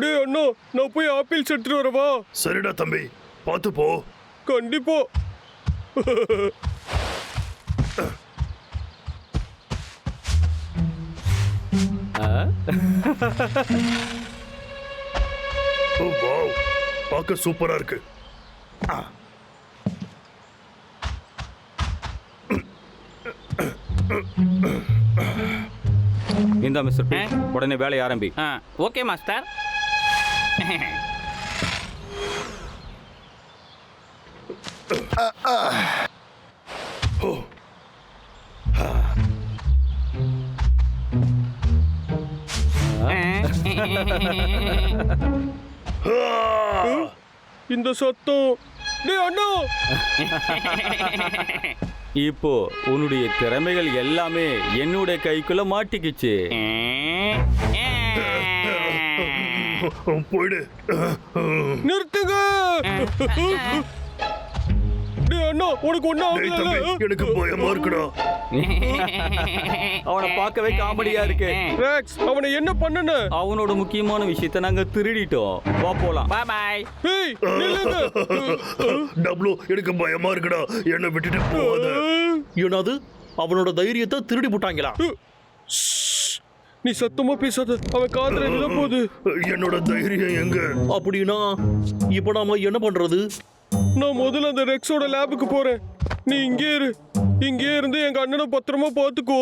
டேய் அண்ணா நான் போய் ஆப்பிள்ஸ் எடுத்துட்டு வரவா? சரிடா தம்பி பார்த்து போ. கண்டிப்பா. ஓ வாவ் பார்க்க சூப்பரா இருக்கு. இந்த மிஸ்டர் பி உடனே வேலையை ஆரம்பி. ஆ ஓகே மாஸ்டர். ஆ! இந்த சத்தம் டேய் அண்ணா. இப்போ உன்னுடைய திறமைகள் எல்லாமே என்னுடைய கைக்குள்ள மாட்டிக்கிச்சு. போயிடு. நிறுத்துங்க. அண்ணா உனக்கு தம்பி ஆகல எனக்கு பயமா இருக்குடா. அவனை பார்க்கவே காமெடியா இருக்கு. ரேக்ஸ் அவனை என்ன பண்ணுன? அவனோட முக்கியமான விஷயத்தை நாங்க திருடிட்டோம். வா போலாம். பாய் பாய் ஏய் நில்லுங்க. டப்ளு எனக்கு பயமா இருக்குடா. என்னை விட்டுட்டு போகாத. என்னது? அவனோட தைரியத்தை திருடி போட்டாங்களா? நீ சத்தமா பேசாத. அவன் காதுல விழ போகுது என்னோட தைரியம் எங்க? அப்படின்னா இப்போ நாம என்ன பண்றது? நான் முதல்ல அந்த ரெக்ஸோட லேபுக்கு போறேன். நீ இங்கே இரு. இங்கே இருந்து எங்க அண்ணனை பத்திரமா பாத்துக்கோ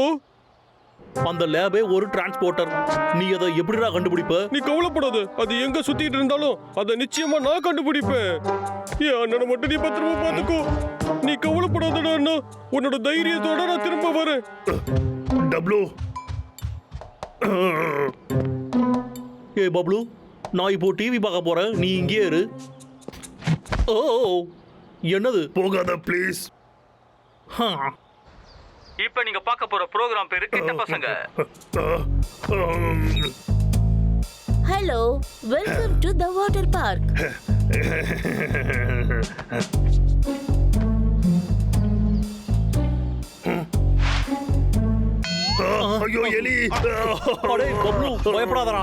அந்த லேபே ஒரு டிரான்ஸ்போர்ட்டர். நீ அதை எப்படிடா கண்டுபிடிப்ப? நீ கவலைப்படாத. அது எங்க சுத்திட்டு இருந்தாலும் அதை நிச்சயமா நான் கண்டுபிடிப்பேன். என் அண்ணனை மட்டும் நீ பத்திரமா பாத்துக்கோ நீ கவலைப்படாதடா அண்ணா. உன்னோட தைரியத்தோட நான் திரும்ப வரேன். டப்ளு ஏ பப்ளு நான் இப்போ டிவி பார்க்க போறேன். நீ இங்கே இரு. ஓ என்னது? போகாத ப்ளீஸ் இப்போ நீங்க பார்க்க போற ப்ரோக்ராம் பேரு கிட்ட பசங்க. Hello, welcome to the water park. ஐயோ எலி. அடே பப்ளு பயப்படாதடா.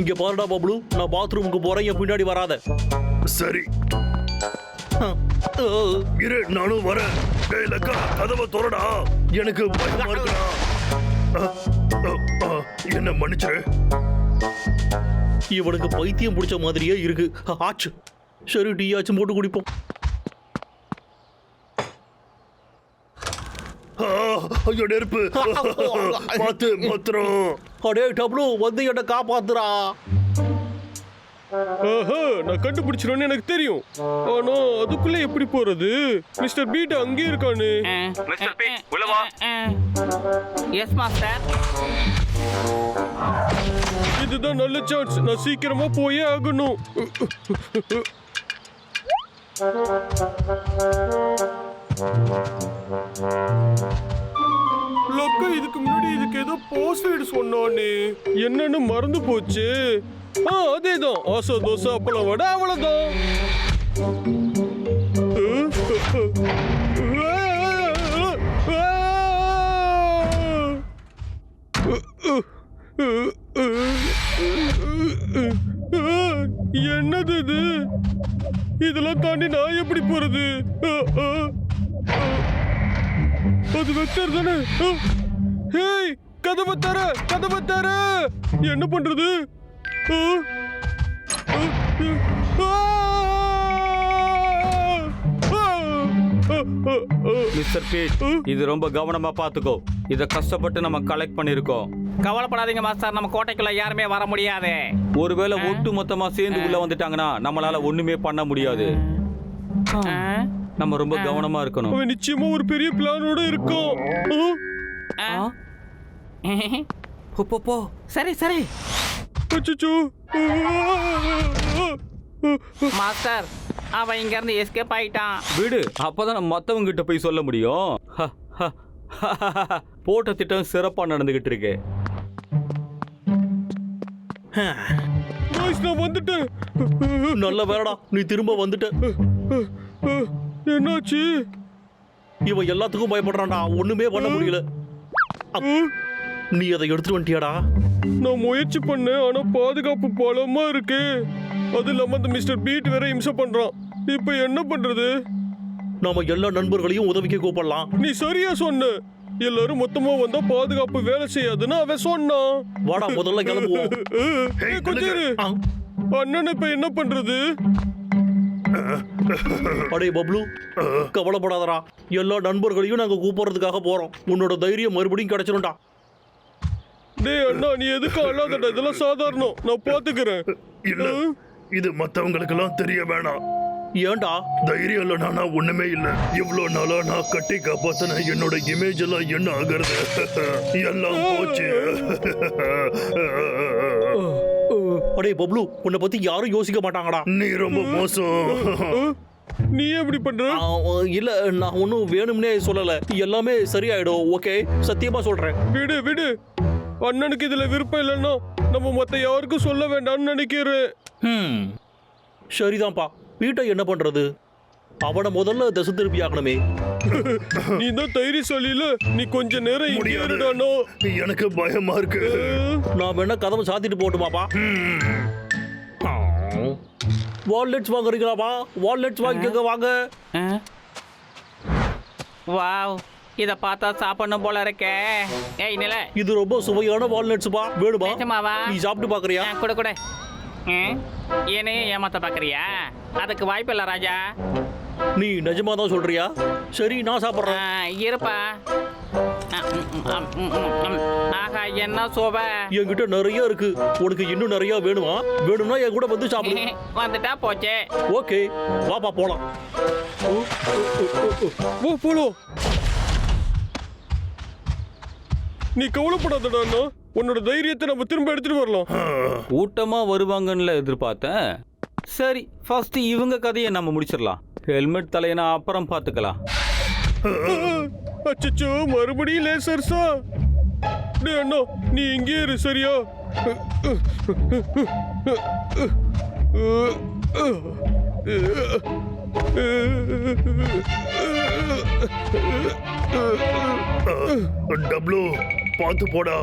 இங்க பாருடா பப்ளு. நான் பாத்ரூமுக்கு போறேன் என் பின்னாடி வராத. சரி. இரு நானும் வரேன். டேய் லக்கா கதவை திறடா. எனக்கு பயமா இருக்குடா. என்ன மன்னிச்சிரு. இவனுக்கு பைத்தியம் பிடிச்ச மாதிரியே இருக்கு. ஆச்சு. சரி டீயாச்சும் போட்டு குடிப்போம். ஐயோ நெருப்பு. பார்த்து மாத்திரம் அடே டப்ளு வந்து என்ன காப்பாத்துறா. நான் கண்டுபிடிச்சிருவேன்னு எனக்கு தெரியும். ஆனா அதுக்குள்ள எப்படி போறது? மிஸ்டர் பீட் அங்கே இருக்கானே. மிஸ்டர் பி உள்ள வா எஸ் மாஸ்டர் இதுதான் நல்ல சான்ஸ் நான் சீக்கிரமா போயே ஆகணும். லக்கா இதுக்கு முன்னாடி இதுக்கு ஏதோ பாஸ்வேர்டு சொன்னானே. என்னன்னு மறந்து போச்சு. ஆ அதேதான். ஆசா தோசை அப்பளம் வடை அவ்வளோதான் தாண்டி நான் எப்படி போறது. அது வெக்டர் தானே? கதவை தர கதவை தர. என்ன பண்றது. மிஸ்டர் பீட் இது ரொம்ப கவனமா பாத்துக்கோ. இத கஷ்டப்பட்டு நம்ம கலெக்ட் பண்ணிருக்கோம். கவலைப்படாதீங்க மாஸ்டர். நம்ம கோட்டைக்குள்ள யாருமே வர முடியாது. ஒருவேளை ஒட்டு மொத்தமா சேர்ந்து உள்ள வந்துட்டாங்கன்னா நம்மளால ஒண்ணுமே பண்ண முடியாது? நம்ம ரொம்ப கவனமா இருக்கணும். அவன் நிச்சயமா ஒரு பெரிய பிளானோட! ஆ? போ, போ, போ. சரி சரி. மாஸ்டர் அவன் இங்க இருந்து எஸ்கேப் ஆயிட்டான். விடு அப்பதான் நம்ம மத்தவங்க கிட்ட போய் சொல்ல முடியும். ஹ, ஹ, போட்ட திட்டம் சிறப்பா நடந்துகிட்டு இருக்கு. நான் வந்துட்டேன். நல்ல வேலைடா. நீ திரும்ப வந்துட்ட. என்னாச்சு? இவன் எல்லாத்துக்கும் பயப்படுறான்டா. ஒண்ணுமே பண்ண முடியல. நீ அதை எடுத்துட்டு வந்துட்டியாடா? நான் முயற்சி பண்ணேன் ஆனா பாதுகாப்பு பலமா இருக்கு. அது இல்லாம அந்த மிஸ்டர் பீட் வேற இம்சை பண்றான். இப்போ என்ன பண்றது? நாம எல்லா நண்பர்களையும் உதவிக்கு கூப்பிடலாம். நீ சரியா சொன்ன. எல்லாரும் மொத்தமா வந்தா பாதுகாப்பு வேலை செய்யாதுன்னு அவன் சொன்னான். வாடா முதல்ல கிளம்புவோம். ஏய், கொஞ்சம் இரு. அண்ணன் இப்ப என்ன பண்றது? அடே பப்ளு கவலைப்படாதடா. எல்லா நண்பர்களையும் நாங்க கூப்பிடுறதுக்காக போறோம். உன்னோட தைரியம் மறுபடியும் கிடைச்சிரும்டா. டேய் அண்ணா நீ எதுக்கு அழாதடா? இதெல்லாம் சாதாரணம். நான் பாத்துக்கிறேன். இல்ல இது மத்தவங்களுக்கெல்லாம் தெரிய வேணாம். ஏன்டா தைரியம் இல்ல நானா ஒண்ணுமே இல்ல. இவ்வளவு நாளா நான் கட்டி காப்பாத்தின என்னோட இமேஜ் எல்லாம் என்ன ஆகுறது? எல்லாம் போச்சு. அடே பப்ளு உன்னை பத்தி யாரும் யோசிக்க மாட்டாங்கடா. நீ ரொம்ப மோசம். நீ எப்படி பண்ற? இல்ல நான் ஒன்றும் வேணும்னே சொல்லல. எல்லாமே சரியாயிடும் ஓகே? சத்தியமா சொல்றேன். விடு விடு. அண்ணனுக்கு இதுல விருப்பம் இல்லைன்னா நம்ம மத்த யாருக்கும் சொல்ல வேண்டாம்னு நினைக்கிறேன். சரிதான்ப்பா. வீட்டை என்ன பண்றது? அவனை முதல்ல திசை திருப்பி ஆகணுமே நீ தான் தைரியம் சொல்லில நீ கொஞ்ச நேரம் இங்கே முடியாது. இருடானோ எனக்கு பயமா இருக்கு. நான் வேணா கதவை சாத்திட்டு போட்டுமாப்பா வால்லெட்ஸ் வாங்குறீங்களாப்பா வால்லெட்ஸ் வாங்கிக்கோங்க வாங்க. வாவ் இதை பார்த்தா சாப்பிடணும் போல இருக்கே. ஏய் நில இது ரொம்ப சுவையான வால்நட்ஸ்ப்பா வேணுமா? நீ சாப்பிட்டு பாக்குறியா? கொடு கொடு. ம், என்னையும் ஏமாத்த பார்க்கறியா அதுக்கு வாய்ப்பு இல்லை ராஜா. நீ நிஜமா தான் சொல்றியா? சரி நான் சாப்பிட்றேன். இருப்பா. ஆஹா என்ன சோபை? என்கிட்ட நிறைய இருக்கு. உனக்கு இன்னும் நிறைய வேணுமா? வேணும்னா என் கூட வந்து சாப்பிடு. வந்துட்டா போச்சே. ஓகே வாப்பா போலாம். ஓ போலாம் நீ கவலைப்படாதடா உன்னோட தைரியத்தை நம்ம திரும்ப எடுத்துட்டு வரலாம். கூட்டமா வருவாங்கன்னு எதிர்பார்த்தேன். சரி ஃபர்ஸ்ட் இவங்க கதையை நம்ம முடிச்சிடலாம். ஹெல்மெட் தலையனா அப்புறம் பார்த்துக்கலாம். அச்சச்சோ மறுபடியும் லேசர்ஸா டேய் அண்ணா நீ இங்கே இரு சரியா? டப்ளு பார்த்து போடா.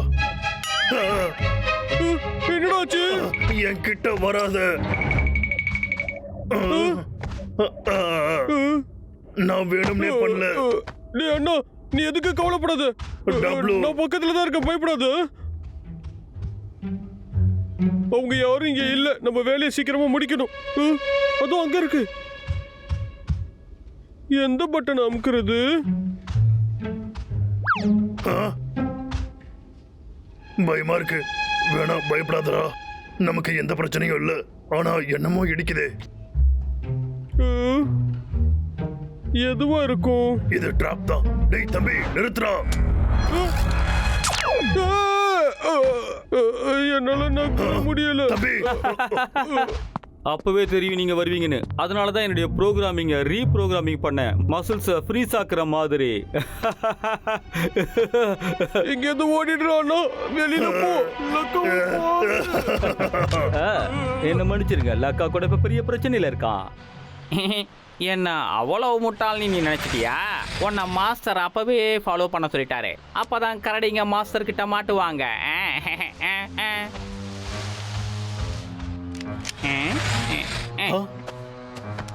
என்னடாச்சு? என் கிட்ட வராத நான் வேணும்னே பண்ணல. டேய் அண்ணா நீ எதுக்கு கவலைப்படாத. நான் பக்கத்துல தான் இருக்க பயப்படாத. அவங்க யாரும் இங்க இல்ல. நம்ம வேலையை சீக்கிரமா முடிக்கணும். அதுவும் அங்க இருக்கு. எந்த பட்டன் அமுக்குறது? ஆ? பயமா இருக்கு. வேணாம் பயப்படாதடா. நமக்கு எந்த பிரச்சனையும் இல்ல. ஆனா என்னமோ இடிக்குதே. எதுவா இருக்கும்? இது டிராப் தான். டேய் தம்பி நிறுத்துறா என்னால நகர முடியல. தம்பி. அப்பவே தெரியும் நீங்க வருவீங்கன்னு. அதனால தான் என்னுடைய ப்ரோக்ராமிங்கை ரீப்ரோக்ராமிங் பண்ணேன் மசில்ஸை ஃப்ரீஸ் ஆக்குற மாதிரி. இங்க இருந்து ஓடிடுறானா வெளியில போ. என்ன மன்னிச்சிருங்க. லக்கா கூட இப்ப பெரிய பிரச்சனையில இருக்கான் என்ன அவ்வளவு முட்டாள்னு நீ நினைச்சிட்டியா? உன்னை மாஸ்டர் அப்பவே ஃபாலோ பண்ண சொல்லிட்டாரு. அப்பதான் கரடிங்க மாஸ்டர் கிட்ட மாட்டுவாங்க.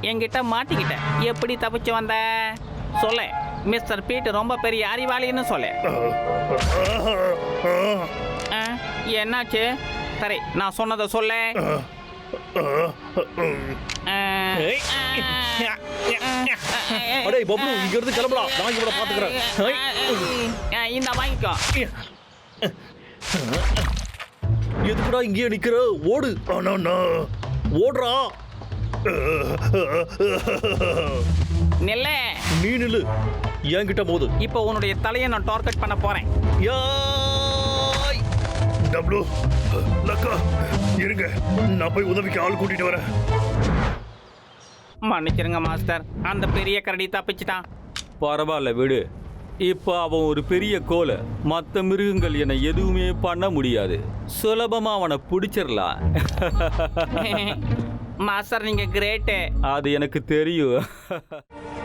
என்கிட்ட மாட்டிக்கிட்ட. எப்படி தப்பிச்சு வந்த? சொல்ல. மிஸ்டர் பீட் ரொம்ப பெரிய அறிவாளின்னு சொல்லு. என்னாச்சு? சரி நான் சொன்னதை சொல்ல. அடே பப்ளு இங்க இருந்து கிளம்பலாம் நான் இவனை பாத்துக்கிறேன் ஹை. இந்த வாங்கிக்கோ. எதுக்குடா இங்கேயே நிக்கிற? ஓடு. ஓடுறா. நில்ல. நீ நில்லு. என்கிட்ட போது இப்போ உன்னுடைய தலையை நான் டார்கெட் பண்ண போறேன். யாய். டப்ளு லக்கா இருங்க. நான் போய் உதவிக்கு ஆள் கூட்டிட்டு வரேன். மன்னிச்சிருங்க மாஸ்டர். அந்த பெரிய கரடி தப்பிச்சிட்டான். பரவாயில்ல விடு. இப்போ அவன் ஒரு பெரிய கோலை. மற்ற மிருகங்கள் என்னை எதுவுமே பண்ண முடியாது. சுலபமா அவனை பிடிச்சிடலாம் மாஸ்டர் நீங்க கிரேட்டு. அது எனக்கு தெரியும்.